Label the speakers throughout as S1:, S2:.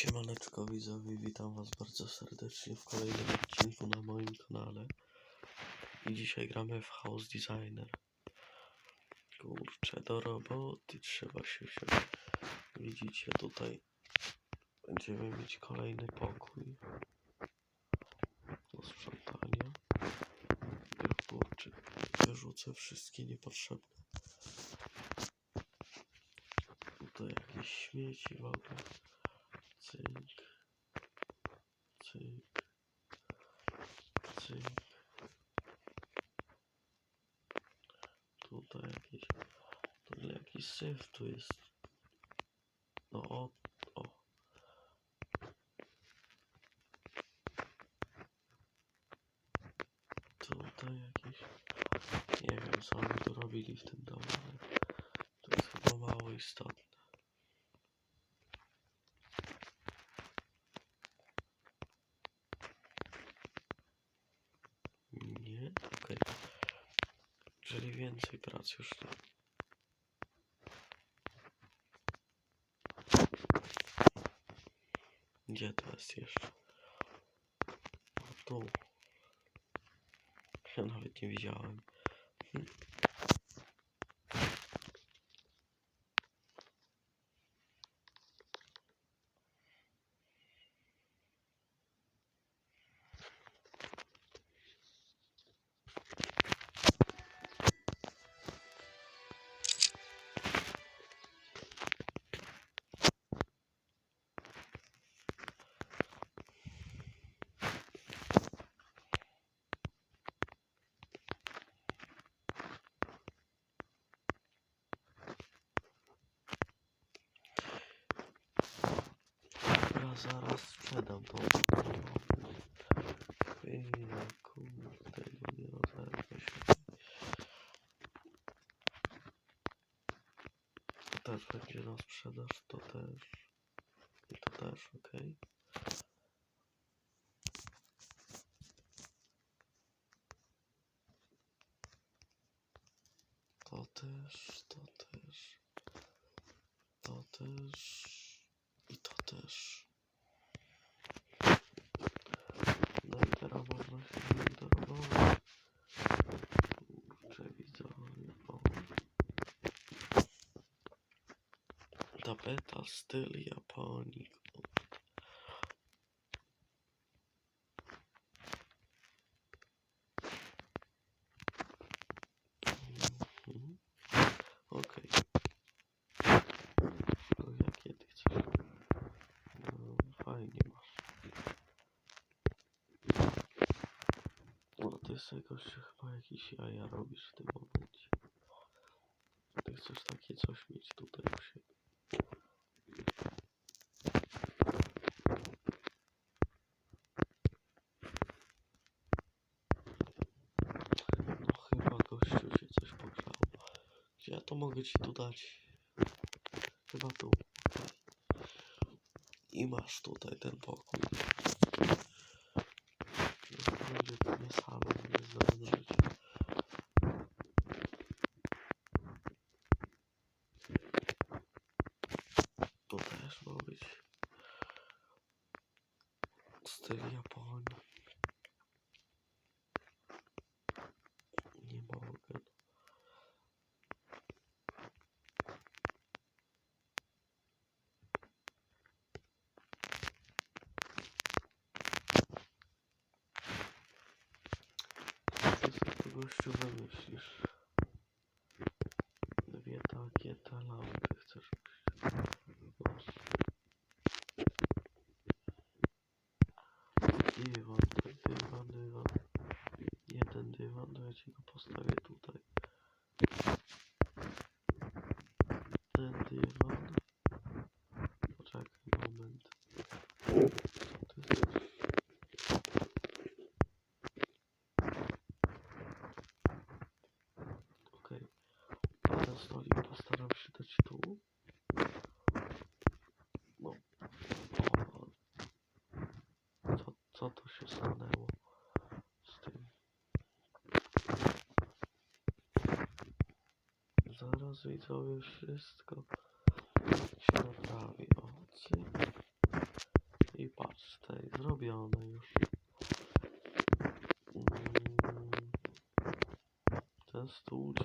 S1: Siemaneczko widzowie, witam was bardzo serdecznie w kolejnym odcinku na moim kanale. I dzisiaj gramy w House Designer. Kurczę, do roboty trzeba się wziąć. Widzicie tutaj Będziemy mieć kolejny pokój Do sprzątania. Ja kurczę, wyrzucę wszystkie niepotrzebne. Tutaj jakieś śmieci w ogóle Cyk. Cyk. Cyk. Tutaj jakiś. To jakiś syf tu jest. No o. o. Tutaj jakieś. Nie wiem co oni tu robili w tym domu, ale to jest chyba mało istotne. Nie? Czyli więcej prac już. Gdzie to jest jeszcze? O, zaraz sprzedam tą Chwila, kurde, no nie rozerwę się. To też będzie na sprzedaż, to też. I to też, okej. To to też. To też. I to też. No i teraz można się z nim do roboty. Kurczę, widzowie, o. Tapeta, styl Japonii. kurde. Mhm. Okej. To Jakie ty chcesz? No, fajnie masz. No ty z tego chyba jakieś jaja robisz w tym momencie. Ty chcesz takie coś mieć tutaj u siebie. No chyba gościu się coś pogrzało. Gdzie ja to mogę ci tu dać? Chyba tu. I masz tutaj ten pokój. No, Będzie to nie salon, nie znam życia. To też ma być styl Japonii. Nie mogę. Co ty sobie tu gościu wymyślisz? Dwie takie lampy chcesz Masz. Dywan, dywan, dywan. Jeden dywan, to ja go postawię tutaj. Ten dywan. Poczekaj moment. Co ty chcesz? Okej. Stolik postaram się dać tu. No. O. Co, co tu się stanęło z tym? Zaraz widzowie wszystko się naprawi. O, cyk. z tej zrobione już. Mm. Ten stół czy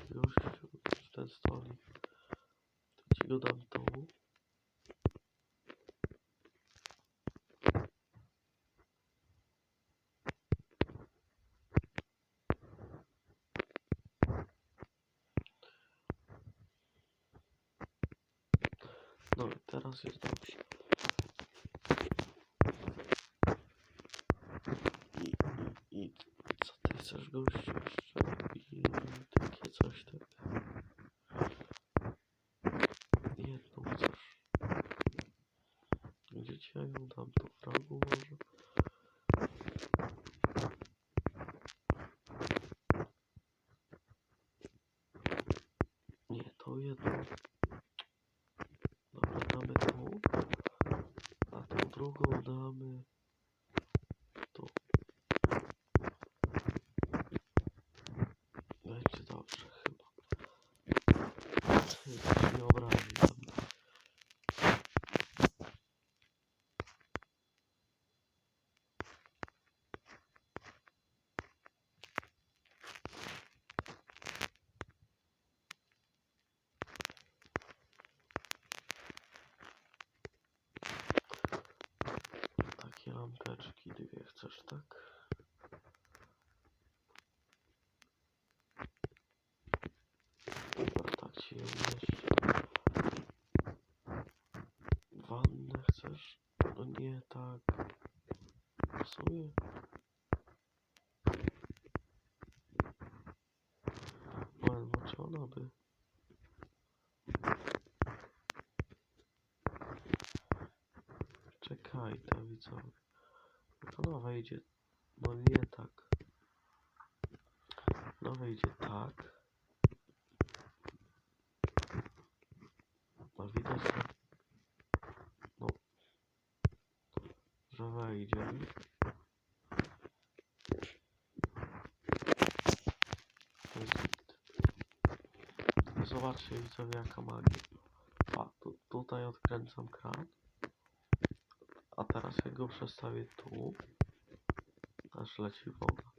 S1: ten stolik. To ci go dam tu. No i teraz jest dobrze. I, i, i co ty chcesz gościu jeszcze? I takie coś tak. Jedną chcesz. Ją dam? Tu w rogu może? Nie, to jedną. Dobra, damy tu. A tą drugą damy tu. Będzie dobrze chyba. Chyba się nie obrazi tam. Takie lampeczki dwie chcesz, tak? Dobra, tak ci je umieszczę. Wannę chcesz? No nie, tak. Pasuje? Moment, bo czy ona by... Czekaj, ta widzowie. To ona wejdzie... No nie tak. No wejdzie tak. No widać, że... No... Że wejdzie. To jest git. Zobaczcie widzowie jaka magia. A, tu, tutaj odkręcam kran. A teraz jak go przestawię tu, aż leci woda.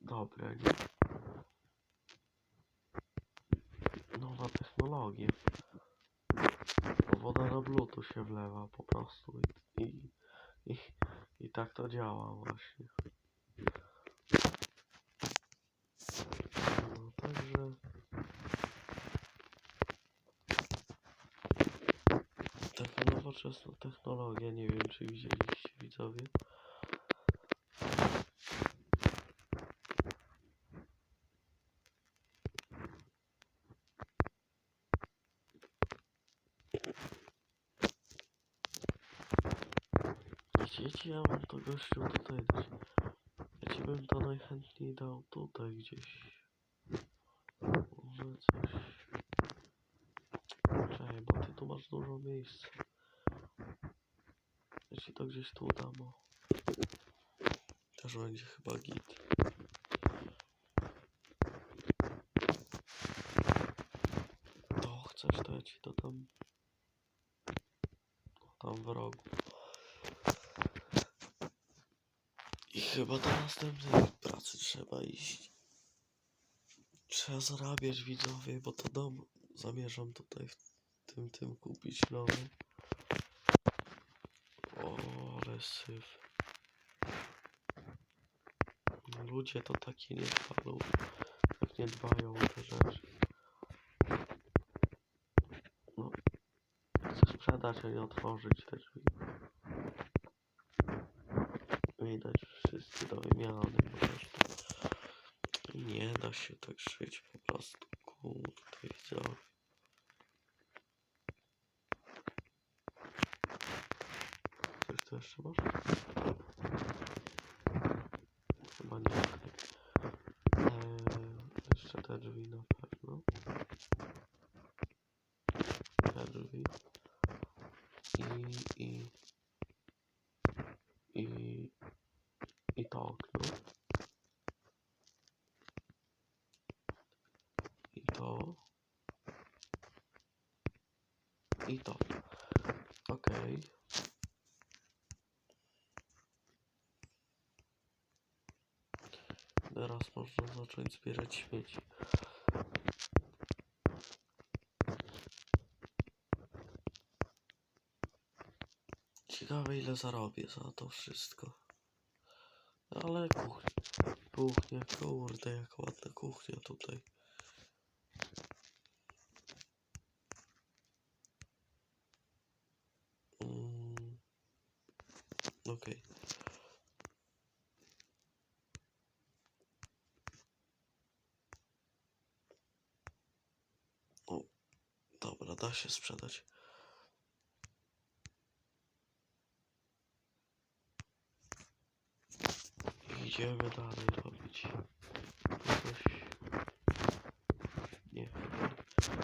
S1: Dobre, nie? Nowa technologia. Woda na bluetooth się wlewa po prostu i, i, i, i tak to działa właśnie. No, także... Taka nowoczesna technologia, nie wiem czy widzieliście widzowie. Chciecie, ja mam to gościu tutaj dać. Ja ci bym to najchętniej dał tutaj gdzieś. Może coś. Czekaj, bo ty tu masz dużo miejsca. To gdzieś tu. O. Też będzie chyba git. To chcesz, to ja ci to tam. Tam w rogu. I chyba do następnej pracy trzeba iść. Trzeba zarabiać widzowie, bo to dom zamierzam tutaj w tym tym kupić nowy. Syf. Ludzie to takie nie dbają, tak nie dbają o te rzeczy. No, chcę sprzedać, a nie otworzyć te drzwi. Widać wszyscy do wymiany po prostu. Nie da się tak żyć po prostu. Kurde, widzowie. Tu jeszcze masz? Chyba nie. okej. Eee, jeszcze te drzwi na pewno. Te drzwi. I, i, i, i to okno. I to. I to. Okej. Teraz można zacząć zbierać śmieci. Ciekawe ile zarobię za to wszystko. Ale kuchnia, kuchnia, kurde, jak ładna kuchnia tutaj. Mm, Okej. O, dobra, da się sprzedać. Idziemy dalej robić. Coś... Nie,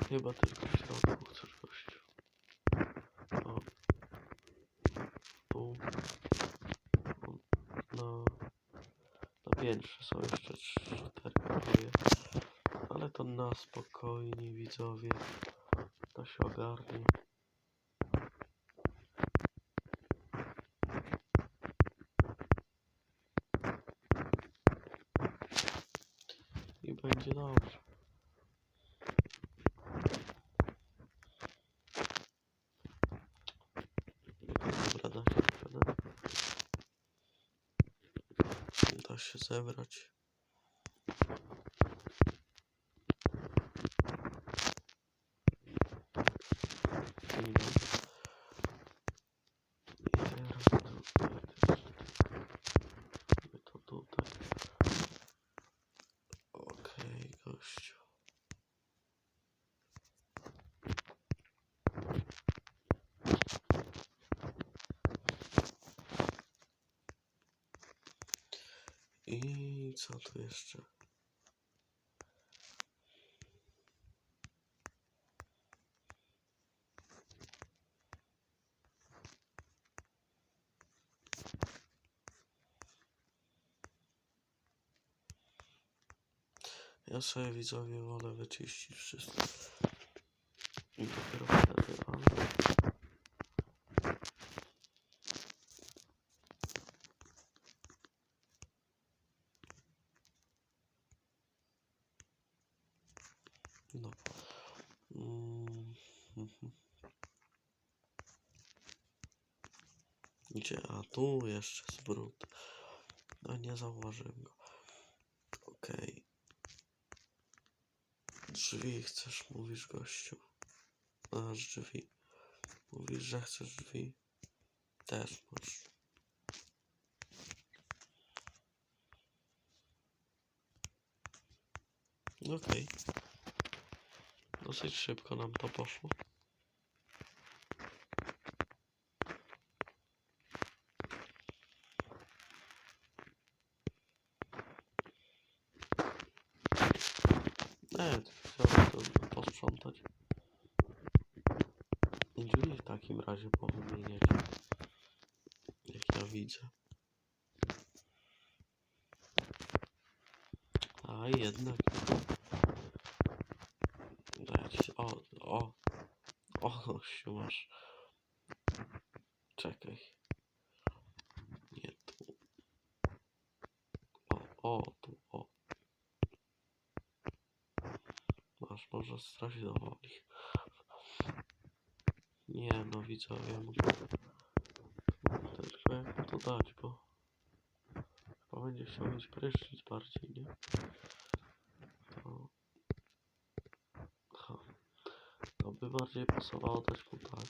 S1: chyba, tylko w środku chcesz gościu. O. Tu. O, Na, na piętrze są jeszcze cztery pokoje. Ale to na spokojnie widzowie. To się ogarnie. I będzie dobrze. Dobra, da się. Da się zebrać. I dobra. I teraz tutaj też. My to tutaj. Okej, gościu. I co tu jeszcze? Ja sobie widzowie wolę wyczyścić wszystko. I dopiero wtedy, ale... No. Mm, mhm. Gdzie? A tu jeszcze jest brud. No nie zauważyłem go. Okej. Drzwi chcesz, mówisz gościu. A, drzwi. Mówisz, że chcesz drzwi. Też masz. Okej. Dosyć szybko nam to poszło. Nie, chciałem to posprzątać. Drzwi w takim razie powymieniać. Jak ja widzę. A jednak. Dać. O, o. O, gościu masz. Czekaj. Nie tu. O, o, tu, o. Masz, może stracić do woli. Nie no, widzowie, muszę... Tylko to dać, bo... Chyba będzie chciał mieć prysznic bardziej, nie? To... To by bardziej pasowało dać mu tak.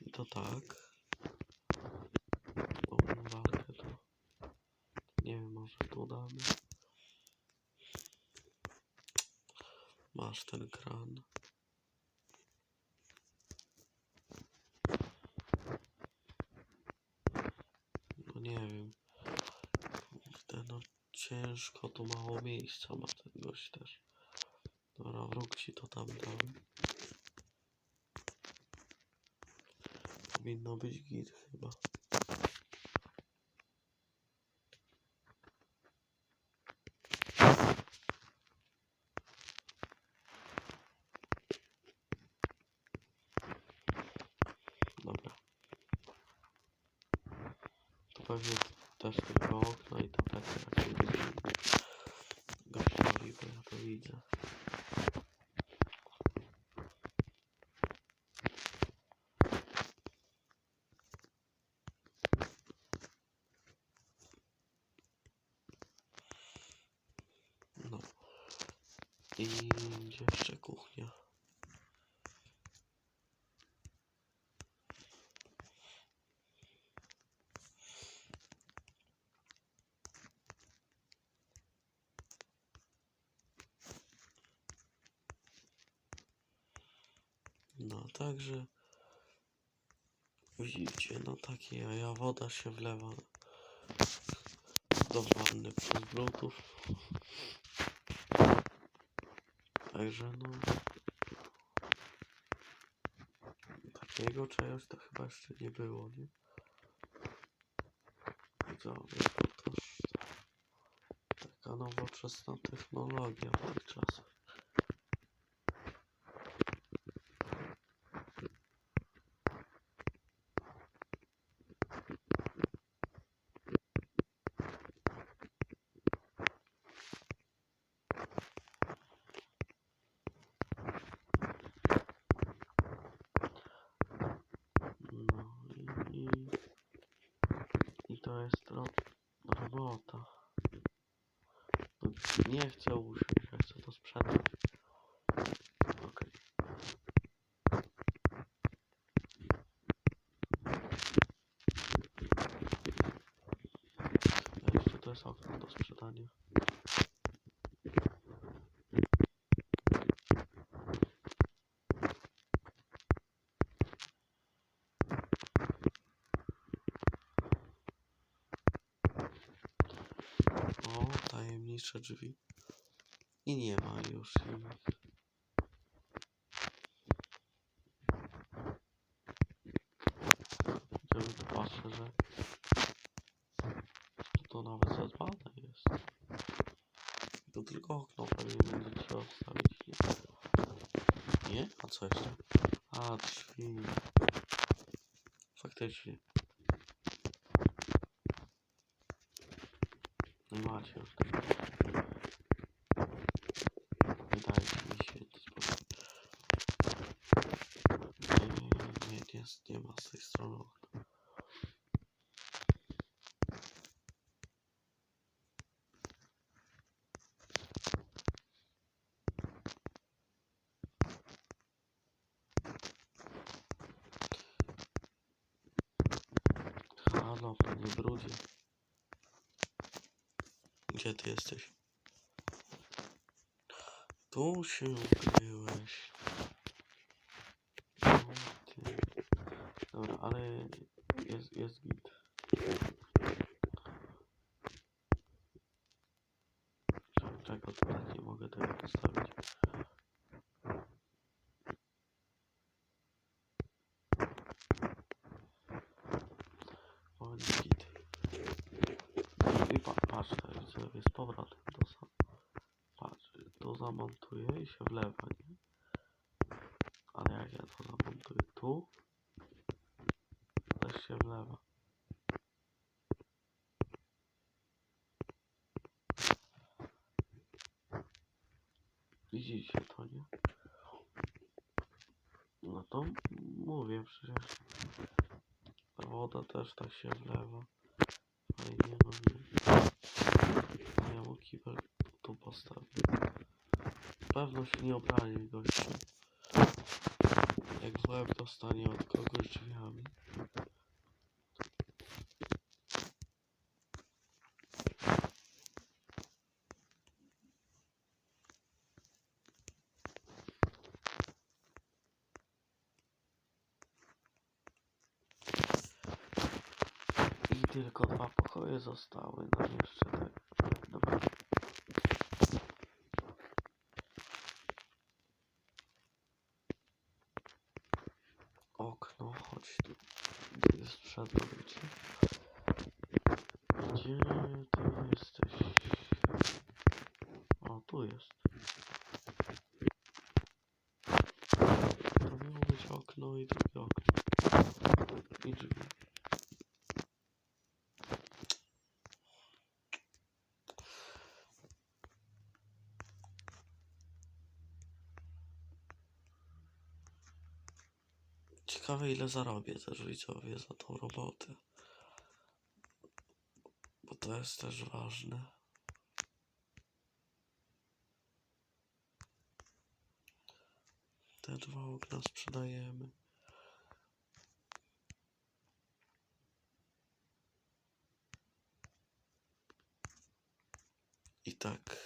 S1: I to tak. Tą walkę to... Nie wiem, może tu damy. Masz ten kran. No nie wiem. Kurde, no ciężko, tu mało miejsca ma ten gość też. Dobra, wróg ci to tam dam. Powinno być git chyba. Dobra. To pewnie też tylko okno i tapetę raczej widzimy. Gościowi, bo ja to widzę. No. I gdzie jeszcze kuchnia? No, także widzicie, no takie jaja, woda się wlewa do wanny przez bluetooth. Także no takiego czegoś to chyba jeszcze nie było, nie? Widzowie, to też taka nowoczesna technologia w tych czasach. No i, i to jest ro, robota. No, nie chcę usiąść, ja chcę to sprzedać. Okej. A Jeszcze to jest okno do sprzedania. O, tajemnicze drzwi. I nie ma już innych. Żeby to patrzę, że że to nawet zadbane jest. To tylko okno pewnie będzie trzeba wstawić, nie? Nie? A co jeszcze? A, drzwi. Faktycznie. Nie macie już tego. Wydaje mi się to sposób. Nie, nie, nie, jest, nie ma z tej strony okna. Halo, panie brudzie. Gdzie ty jesteś? Tu się ukryłeś. Dobra, ale jest, jest git. Czego tutaj nie mogę tego postawić? O, jest git. I pa, patrz, teraz sobie z powrotem to sam. Patrz, tu zamontuję i się wlewa, nie? Ale jak ja to zamontuję tu, też się wlewa. Widzicie to, nie? No to mówię przecież. Ta woda też tak się wlewa. Fajnie, no nie. A ja mu kibel tu postawię. Pewno się nie obrali gościu. Jak w łeb dostanie od kogoś drzwiami. I tylko dwa pokoje zostały nam jeszcze tak. Dobra. Okno, chodź tu. Gdzie jest przedrobicie? Gdzie ty jesteś? O, tu jest. To miało być okno i drugie okno. I drzwi. Ciekawe ile zarobię też widzowie za tą robotę. Bo to jest też ważne. Te dwa okna sprzedajemy. I tak.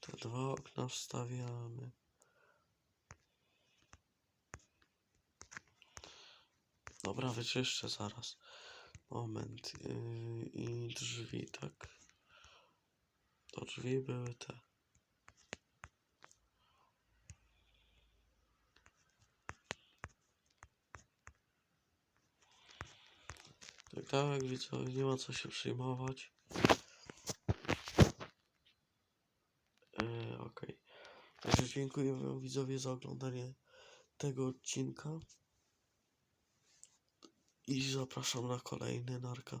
S1: Te dwa okna wstawiamy. Dobra, wyczyszczę zaraz. Moment. Yy, I drzwi, tak. To drzwi były te. Tak, tak, widzowie, nie ma co się przejmować. Yy, Okej. Także dziękuję wam widzowie za oglądanie tego odcinka. I zapraszam na kolejny narka.